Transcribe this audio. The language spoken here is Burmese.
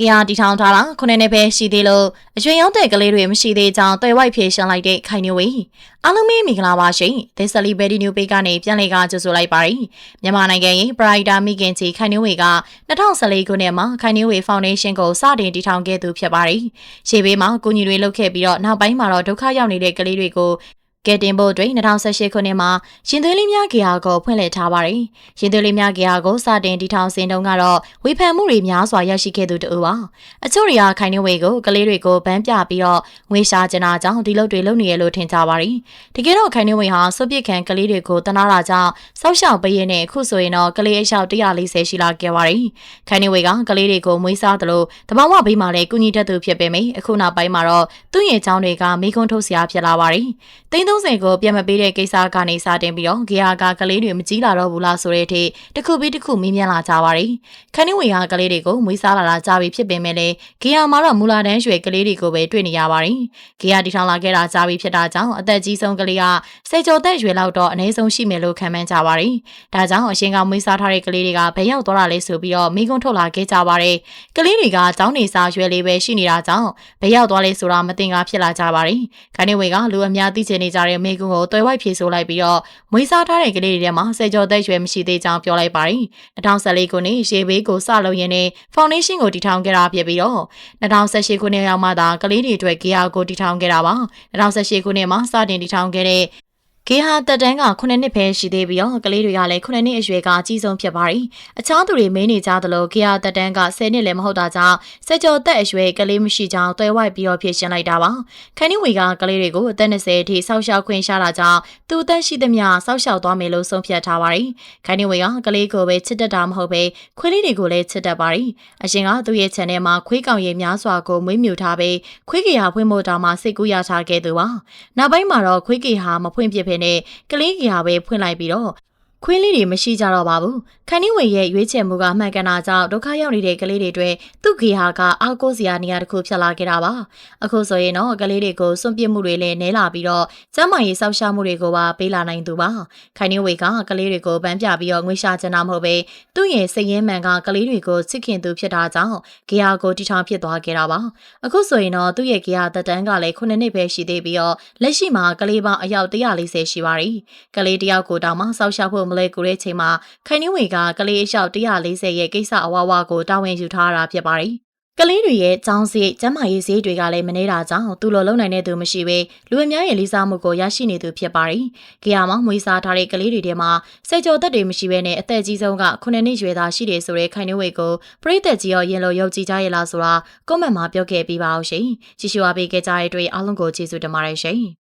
ကီယာတီထောင်ထားတာခုနှစ်နှစ်ပဲရှိသေးလို့အရွယ်ရောက်တဲ့ကလေးတွေမရှိသေးကြောင်းတွေ့ဝိုက်ဖြေရှင်းလိုက်တဲ့ခိုင်နေဝေအားလုံးမင်္ဂလာပါရှင်။ The Celebrity New Page ကနေပြန်လည်ကကြိုဆိုလိုက်ပါရစေ။မြန်မာနိုင်ငံရဲ့ Brighter မိခင်ကြီးခိုင်နေဝေက2014ခုနှစ်မှာခိုင်နေဝေ Foundation ကိုစတင်တည်ထောင်ခဲ့သူဖြစ်ပါတယ်။ရှေ့ဘေးမှာကိုညီတွေလုပ်ခဲ့ပြီးတော့နောက်ပိုင်းမှာတော့ဒုက္ခရောက်နေတဲ့ကလေးတွေကို ကဲတင်ဖို့အတွက်2018ခုနှစ်မှာရင်သွေးလေးများဂေဟာကိုဖွင့်လှစ်ထားပါတယ်။ရင်သွေးလေးများဂေဟာကိုစတင်တည်ထောင်စဉ်တုန်းကတော့ဝေဖန်မှုတွေများစွာရရှိခဲ့သူတူပါ။အချို့တွေကခိုင်နှဝေကိုကလေးတွေကိုဗန်းပြပြီးတော့ငွေရှာကျနာကြောင့်ဒီလုပ်တွေလုပ်နေရလို့ထင်ကြပါတယ်။တကယ်တော့ခိုင်နှဝေဟာစုပ်ပစ်ခံကလေးတွေကိုတနာတာကြောင့်စောက်ရှောက်ပေးရတဲ့အခုဆိုရင်တော့ကလေးအလျှောက်140ရှိလာခဲ့ပါတယ်။ခိုင်နှဝေကကလေးတွေကိုမွေးစားသလိုတဘာဝဘေးမှာလည်းကုညီတတ်သူဖြစ်ပေမယ့်အခုနောက်ပိုင်းမှာတော့သူ့ရဲ့အကြောင်းတွေကမိကွန်းထုတ်စရာဖြစ်လာပါတယ်။တိန်း30ကိုပြန်မပေးတဲ့ကိစ္စကနေစတင်ပြီးတော့ဂေဟာကကလေးတွေမကြီးလာတော့ဘူးလားဆိုတဲ့အထိတစ်ခုပြီးတစ်ခုမင်းမြန်လာကြပါတယ်။ခန်းနှဝေဟာကလေးတွေကိုမွေးစားလာတာကြာပြီဖြစ်ပေမဲ့လည်းဂေဟာမှာတော့မူလာတန်းရွယ်ကလေးတွေကိုပဲတွေ့နေရပါတယ်။ဂေဟာတီထောင်လာခဲ့တာကြာပြီဖြစ်တာကြောင့်အသက်ကြီးဆုံးကလေးကစေကျော်သက်ရွယ်လောက်တော့အနည်းဆုံးရှိမယ်လို့ခန့်မှန်းကြပါတယ်။ဒါကြောင့်အရှင်ကမွေးစားထားတဲ့ကလေးတွေကဘယ်ရောက်သွားတာလဲဆိုပြီးတော့မိကွန်းထုတ်လာခဲ့ကြပါတယ်။ကလေးတွေကကျောင်းနေစာရွယ်လေးပဲရှိနေတာကြောင့်ဘယ်ရောက်သွားလဲဆိုတာမသိငါဖြစ်လာကြပါတယ်။ခန်းနှဝေကလူအများသိချင်နေကြတဲ့မိကွန်းကိုတွဲဝိုက်ဖြေဆိုလိုက်ပြီးတော့မွေးစားထားတဲ့ကလေးတွေထဲမှာစေကျော်သက်ရွယ်မရှိသေးကြောင်းပြောလိုက်ပါတယ်။2014ခုနှစ်ရေဘေးကိုစလုပ်ရင်းနဲ့ foundation ကိုတည်ထောင်ခဲ့တာဖြစ်ပြီးတော့2018ခုနှစ်ရောက်မှသာကလေးတွေအတွက် gear ကိုတည်ထောင်ခဲ့တာပါ။2018ခုနှစ်မှာစတင်တည်ထောင်ခဲ့တဲ့ ကေဟာတက်တန်းက9နှစ်ပဲရှိသေးပြီးတော့ကလေးတွေကလည်း9နှစ်အရွယ်ကအကြီးဆုံးဖြစ်ပါတယ်။အခြားသူတွေမင်းနေကြသလိုကေဟာတက်တန်းက10နှစ်လည်းမဟုတ်တာကြောင့်စက်ကြော်သက်အရွယ်ကလေးမရှိကြောင်းတွဲဝိုက်ပြီးတော့ဖြစ်ရှင်းလိုက်တာပါ။ခန်းနီဝေကကလေးတွေကိုအသက်20အထိစောက်ရှောက်ခွင့်ရှာတာကြောင့်သူအသက်ရှိသမျှစောက်ရှောက်သွားမယ်လို့ဆုံးဖြတ်ထားပါတယ်။ခန်းနီဝေကကလေးကိုပဲချစ်တတ်တာမဟုတ်ပဲခွေးလေးတွေကိုလည်းချစ်တတ်ပါတယ်။အရှင်ကသူ့ရဲ့ channel မှာခွေးကောင်ရည်များစွာကိုမွေးမြူထားပြီးခွေးကေဟာဖွင့်ဖို့တောင်မှစိတ်ကူးရထားခဲ့သူပါ။နောက်ပိုင်းမှာတော့ခွေးကေဟာမဖွင့်ပြဖြစ်နဲ့ကလေးကြီးဟာပဲဖွင့်လိုက်ပြီးတော့ ခွေးလေးတွေမရှိကြတော့ပါဘူးခန်းနီဝေရဲ့ရွေးချယ်မှုကမှန်ကန်တာကြောင့်ဒုက္ခရောက်နေတဲ့ကလေးတွေအတွက်သူ့ဂေဟာကအောက်ကိုစရာနေရာတစ်ခုဖြစ်လာခဲ့တာပါအခုဆိုရင်တော့ကလေးတွေကိုစွန့်ပစ်မှုတွေလည်းနည်းလာပြီးတော့ကျန်းမာရေးစောင့်ရှောက်မှုတွေကိုပါပေးလာနိုင်သူပါခန်းနီဝေကကလေးတွေကိုဗန်းပြပြီးတော့ငွေရှာချင်တာမဟုတ်ပဲသူ့ရဲ့စိတ်ရင်းမှန်ကကလေးတွေကိုချစ်ခင်သူဖြစ်တာကြောင့်ဂေဟာကိုတီထောင်ဖြစ်သွားခဲ့တာပါအခုဆိုရင်တော့သူ့ရဲ့ဂေဟာတက်တန်းကလည်း9နှစ်ပဲရှိသေးပြီးတော့လက်ရှိမှာကလေးပေါင်းအယောက်140ရှိပါတယ်ကလေးတယောက်ကိုတောင်မှစောင့်ရှောက်ဖို့မလဲကူတဲ့ချိန်မှာခိုင်နှင်းဝေကကလေးအလျှောက်140ရဲ့ကိစ္စအဝဝကိုတာဝန်ယူထားတာဖြစ်ပါတယ်။ကလေးတွေရဲ့ចောင်းစရိတ်ကျန်းမာရေးစရိတ်တွေကလည်းမနေတာကြောင့်သူ့လိုလုံနိုင်တဲ့သူမရှိဘဲလူအများရဲ့လေးစားမှုကိုရရှိနေသူဖြစ်ပါတယ်။ကြရမောင်မွေးစားထားတဲ့ကလေးတွေထဲမှာစိတ်ကြောသက်တွေမရှိဘဲနဲ့အသက်ကြီးဆုံးက9နှစ်ရွယ်သားရှိတယ်ဆိုတဲ့ခိုင်နှင်းဝေကိုပရိသတ်ကြီးရောရင်လိုယုံကြည်ကြရဲ့လားဆိုတာကွန်မန့်မှာပြောခဲ့ပြီးပါအောင်ရှင်။ကြည့်ရှုအားပေးခဲ့ကြတဲ့အတွက်အားလုံးကိုကျေးဇူးတင်ပါတယ်ရှင်။